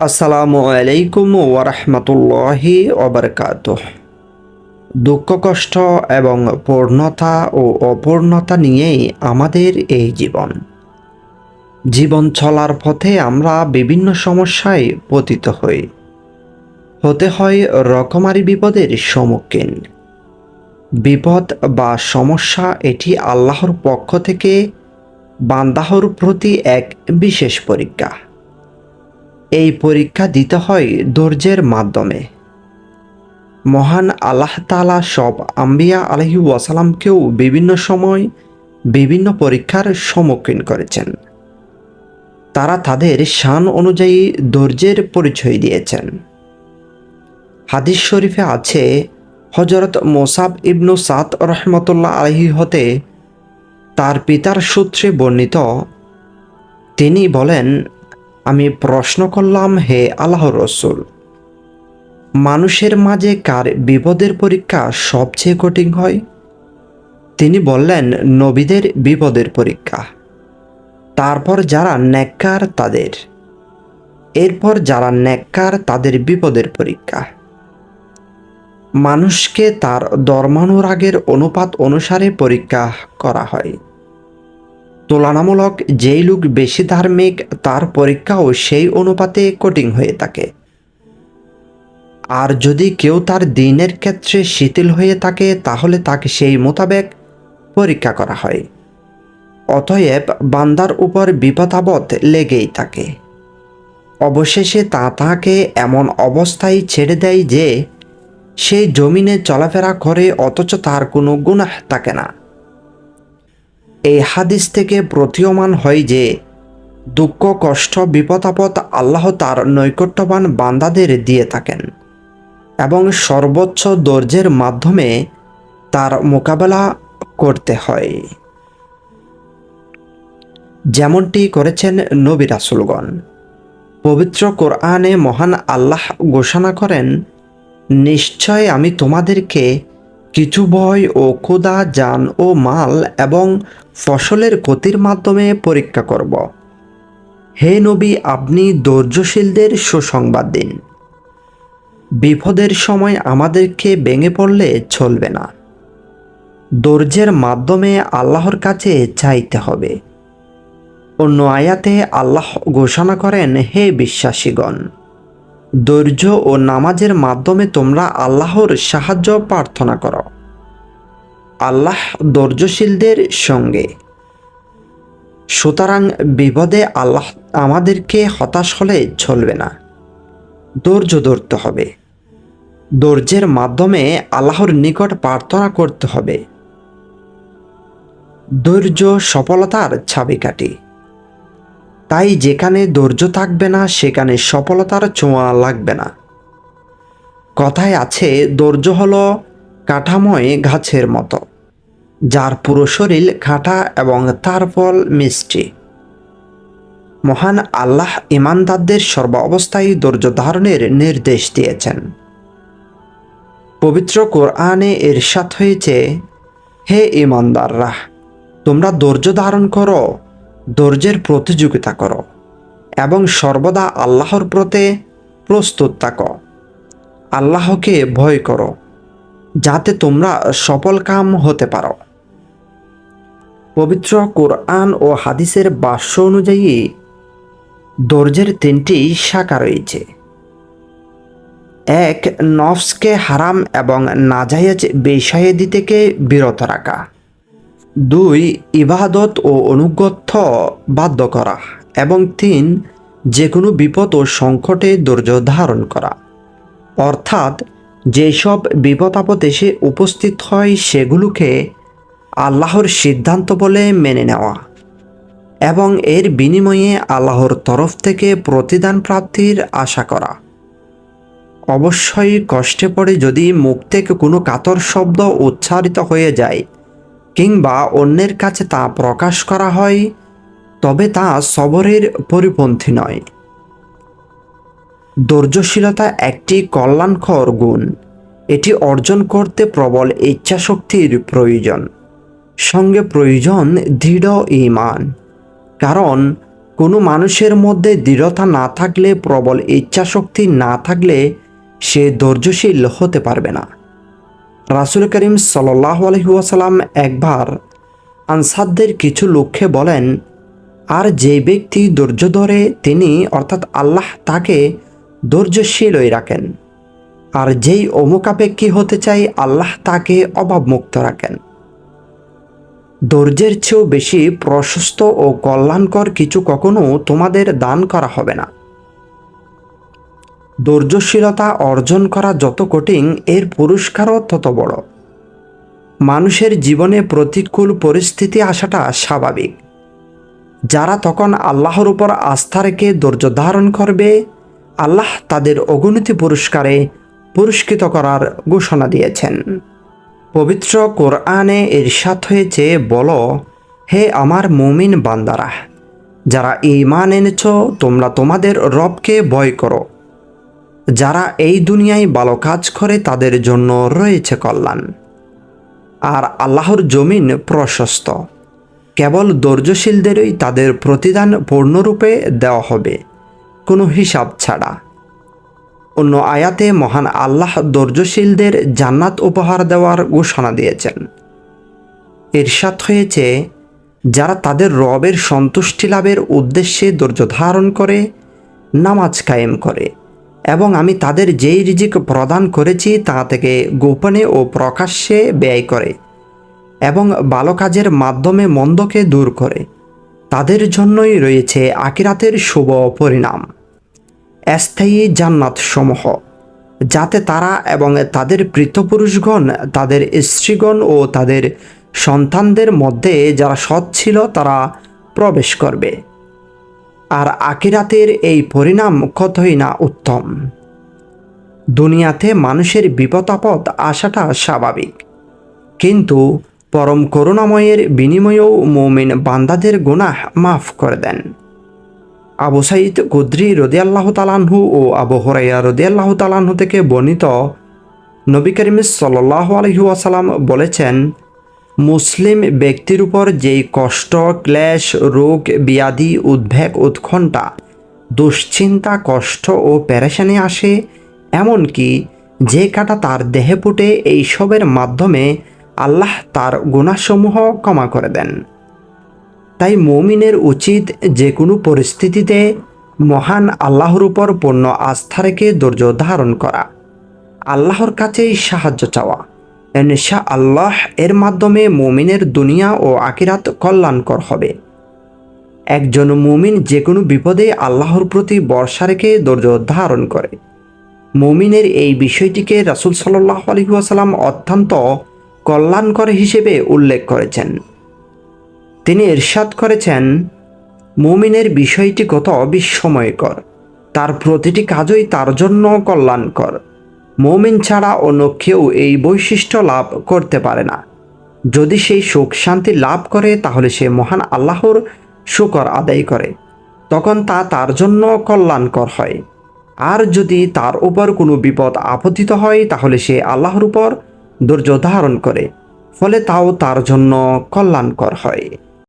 আসসালামু আলাইকুম ওরহমতুল্লাহি ওবরকাত দুঃখ, কষ্ট এবং পূর্ণতা ও অপূর্ণতা নিয়েই আমাদের এই জীবন। জীবন চলার পথে আমরা বিভিন্ন সমস্যায় পতিত হই। হতে হয় রকমারি বিপদের সম্মুখীন। বিপদ বা সমস্যা এটি আল্লাহর পক্ষ থেকে বান্দাহর প্রতি এক বিশেষ পরীক্ষা। এই পরীক্ষা দিতে হয় ধৈর্যের মাধ্যমে। মহান আল্লাহ তালা সব আম্বিয়া আলহি ওয়াসালামকেও বিভিন্ন সময় বিভিন্ন পরীক্ষার সম্মুখীন করেছেন। তারা তাদের শান অনুযায়ী ধৈর্যের পরিচয় দিয়েছেন। হাদিস শরীফে আছে হজরত মোসাব ইবনু সাদ রহমতুল্লাহ আলহি হতে তার পিতার সূত্রে বর্ণিত, তিনি বলেন আমি প্রশ্ন করলাম, হে আল্লাহ রসুল, মানুষের মাঝে কার বিপদের পরীক্ষা সবচেয়ে কঠিন হয়? তিনি বললেন, নবীদের বিপদের পরীক্ষা। তারপর যারা ন্যাক্কার তাদের। এরপর যারা ন্যাক্কার তাদের বিপদের পরীক্ষা। মানুষকে তার ধর্মানুরাগের অনুপাত অনুসারে পরীক্ষা করা হয়। তুলনামূলক যেই লোক বেশি ধার্মিক, তার পরীক্ষাও সেই অনুপাতে কঠিন হয়ে থাকে। আর যদি কেউ তার দিনের ক্ষেত্রে শিথিল হয়ে থাকে, তাহলে তাকে সেই মোতাবেক পরীক্ষা করা হয়। অতএব বান্দার উপর বিপদাবদ লেগেই থাকে। অবশেষে তা তাকে এমন অবস্থায় ছেড়ে দেয় যে, সে জমিনে চলাফেরা করে, অথচ তার কোনো গুনাহ থাকে না। এই হাদিস থেকে প্রতীয়মান হয় যে, দুঃখ, কষ্ট বিপদাপদ আল্লাহ তার নৈকট্যবান বান্দাদের দিয়ে থাকেন এবং সর্বোচ্চ দর্জের মাধ্যমে তার মোকাবেলা করতে হয়। যেমনটি করেছেন নবী রাসুলগণ। পবিত্র কোরআনে মহান আল্লাহ ঘোষণা করেন, নিশ্চয় আমি তোমাদেরকে কিছু ভয় ও ক্ষুদা যান ও মাল এবং ফসলের ক্ষতির মাধ্যমে পরীক্ষা করব। হে নবী, আপনি ধৈর্যশীলদের সুসংবাদ দিন। বিপদের সময় আমাদেরকে ভেঙে পড়লে চলবে না। ধৈর্যের মাধ্যমে আল্লাহর কাছে চাইতে হবে। অন্য আয়াতে আল্লাহ ঘোষণা করেন, হে বিশ্বাসীগণ ধৈর্য ও নামাজের মাধ্যমে তোমরা আল্লাহর সাহায্য প্রার্থনা করো। আল্লাহ ধৈর্যশীলদের সঙ্গে। সুতরাং বিপদে আল্লাহ আমাদেরকে হতাশ হলে চলবে না। ধৈর্য ধরতে হবে। ধৈর্যের মাধ্যমে আল্লাহর নিকট প্রার্থনা করতে হবে। ধৈর্য সফলতার ছাবিকাঠি তাই যেখানে ধৈর্য থাকবে না, সেখানে সফলতার ছোঁয়া লাগবে না। কথায় আছে, ধৈর্য হল কাঠাময় গাছের মতো, যার পুরো শরীর খাটা এবং তার ফল মিষ্টি। মহান আল্লাহ ইমানদারদের সর্ব অবস্থায় ধৈর্য ধারণের নির্দেশ দিয়েছেন। পবিত্র কোরআনে এরশাদ হয়েছে, হে ইমানদাররা, তোমরা ধৈর্য ধারণ করো ধৈর্যের প্রতিযোগিতা করো এবং সর্বদা আল্লাহর প্রতি প্রস্তুত থাকো। আল্লাহকে ভয় করো, যাতে তোমরা সফল কাম হতে পারো। পবিত্র কোরআন ও হাদিসের বাস্য অনুযায়ী, ধৈর্যের তিনটি শাখা রয়েছে। এক, নফসকে হারাম এবং নাজায়েজ বেশায়েদি থেকে বিরত রাখা। দুই, ইবাদত ও অনুগত্য বাধ্য করা এবং তিন যে কোনো বিপদ ও সংকটে ধৈর্য ধারণ করা। অর্থাৎ, যেসব বিপদ আপদ এসে উপস্থিত হয়, সেগুলোকে আল্লাহর সিদ্ধান্ত বলে মেনে নেওয়া এবং এর বিনিময়ে আল্লাহর তরফ থেকে প্রতিদান প্রাপ্তির আশা করা। অবশ্যই কষ্টে পড়ে যদি মুখ থেকে কোনো কাতর শব্দ উচ্চারিত হয়ে যায় কিংবা অন্যের কাছে তা প্রকাশ করা হয়, তবে তা সবরের পরিপন্থী নয়। ধৈর্যশীলতা একটি কল্যাণকর গুণ। এটি অর্জন করতে প্রবল ইচ্ছাশক্তির প্রয়োজন। সঙ্গে প্রয়োজন দৃঢ় ইমান কারণ, কোনো মানুষের মধ্যে দৃঢ়তা না থাকলে, প্রবল ইচ্ছাশক্তি না থাকলে সে ধৈর্যশীল হতে পারবে না। রাসুল করিম সাল্লাহ আলহিউসালাম একবার আনসাদদের কিছু লক্ষ্যে বলেন, আর যে ব্যক্তি ধৈর্য ধরে তিনি অর্থাৎ আল্লাহ তাকে ধৈর্যশীলই রাখেন, আর যেই অমুকাপেক্ষী হতে চাই আল্লাহ তাকে অভাবমুক্ত রাখেন। ধৈর্যের চেয়েও বেশি প্রশস্ত ও কল্যাণকর কিছু কখনো তোমাদের দান করা হবে না। ধৈর্যশীলতা অর্জন করা যত কঠিন, এর পুরস্কারও তত বড়। মানুষের জীবনে প্রতিকূল পরিস্থিতি আসাটা স্বাভাবিক। যারা তখন আল্লাহর উপর আস্থা রেখে ধৈর্য ধারণ করবে, আল্লাহ তাদের অগণিত পুরস্কারে পুরস্কৃত করার ঘোষণা দিয়েছেন। পবিত্র কোরআনে ইরশাদ হয়েছে, বলো, হে আমার মুমিন বান্দারা, যারা ইমান এনেছ, তোমরা তোমাদের রবকে ভয় করো। যারা এই দুনিয়ায় ভালো কাজ করে তাদের জন্য রয়েছে কল্যাণ। আর আল্লাহর জমিন প্রশস্ত। কেবল ধৈর্যশীলদেরই তাদের প্রতিদান পূর্ণরূপে দেওয়া হবে, কোনো হিসাব ছাড়া। অন্য আয়াতে মহান আল্লাহ ধৈর্যশীলদের জান্নাত উপহার দেওয়ার ঘোষণা দিয়েছেন। ইরশাদ হয়েছে, যারা তাদের রবের সন্তুষ্টি লাভের উদ্দেশ্যে ধৈর্য ধারণ করে, নামাজ কায়েম করে। এবং আমি তাদের যেই রিজিক প্রদান করেছি তা থেকে গোপনে ও প্রকাশ্যে ব্যয় করে এবং ভালো কাজের মাধ্যমে মন্দকে দূর করে। তাদের জন্যই রয়েছে আকিরাতের শুভ পরিণাম। স্থায়ী জান্নাত সমূহ যাতে তারা এবং তাদের পৃথপুরুষগণ তাদের স্ত্রীগণ ও তাদের সন্তানদের মধ্যে যারা সৎ ছিল তারা প্রবেশ করবে। আর আকিরাতের এই পরিণাম কতই না উত্তম। দুনিয়াতে মানুষের বিপদ আপদ আসাটা স্বাভাবিক। কিন্তু পরম করুণাময়ের বিনিময়েও মৌমিন বান্দাদের গুনাহ মাফ করে দেন। আবু সাইদ কুদ্রি রদিয়াল্লাহ তালানহু ও আবু হরাইয়া রদিয়াল্লাহ তালানহু থেকে বর্ণিত নবী করিম সাল্লাহ আলহিউসালাম বলেছেন মুসলিম ব্যক্তির উপর যেই কষ্ট, ক্লেশ, রোগ ব্যাধি উদ্বেগ, উৎকণ্ঠা, দুশ্চিন্তা, কষ্ট ও পেরেশানি আসে, এমনকি যে কাটা তার দেহে পুটে এইসবের মাধ্যমে আল্লাহ তার গুণাসমূহ ক্ষমা করে দেন। তাই মমিনের উচিত যে কোনো পরিস্থিতিতে মহান আল্লাহর উপর পূর্ণ আস্থা রেখে ধৈর্য ধারণ করা, আল্লাহর কাছেই সাহায্য চাওয়া। ইনশা আল্লাহ এর মাধ্যমে মুমিনের দুনিয়া ও আকিরাত কল্যাণকর হবে। একজন মুমিন যে কোনো বিপদে আল্লাহর প্রতি বর্ষা রেখে ধৈর্য ধারণ করে। মুমিনের এই বিষয়টিকে রাসুল সাল্লাহ আলহিহাসাল্লাম অত্যন্ত কল্যাণকর হিসেবে উল্লেখ করেছেন। তিনি ইরশাদ করেছেন, মুমিনের বিষয়টি কত বিস্ময়কর। তার প্রতিটি কাজই তার জন্য কল্যাণকর। মৌমিন ছাড়া অন্য কেউ এই বৈশিষ্ট্য লাভ করতে পারে না। যদি সেই সুখ শান্তি লাভ করে, তাহলে সে মহান আল্লাহর শুকর আদায় করে। তখন তা তার জন্য কল্যাণকর হয়। আর যদি তার উপর কোনো বিপদ আপতিত হয়, তাহলে সে আল্লাহর উপর ধৈর্য ধারণ করে। ফলে তাও তার জন্য কল্যাণকর হয়।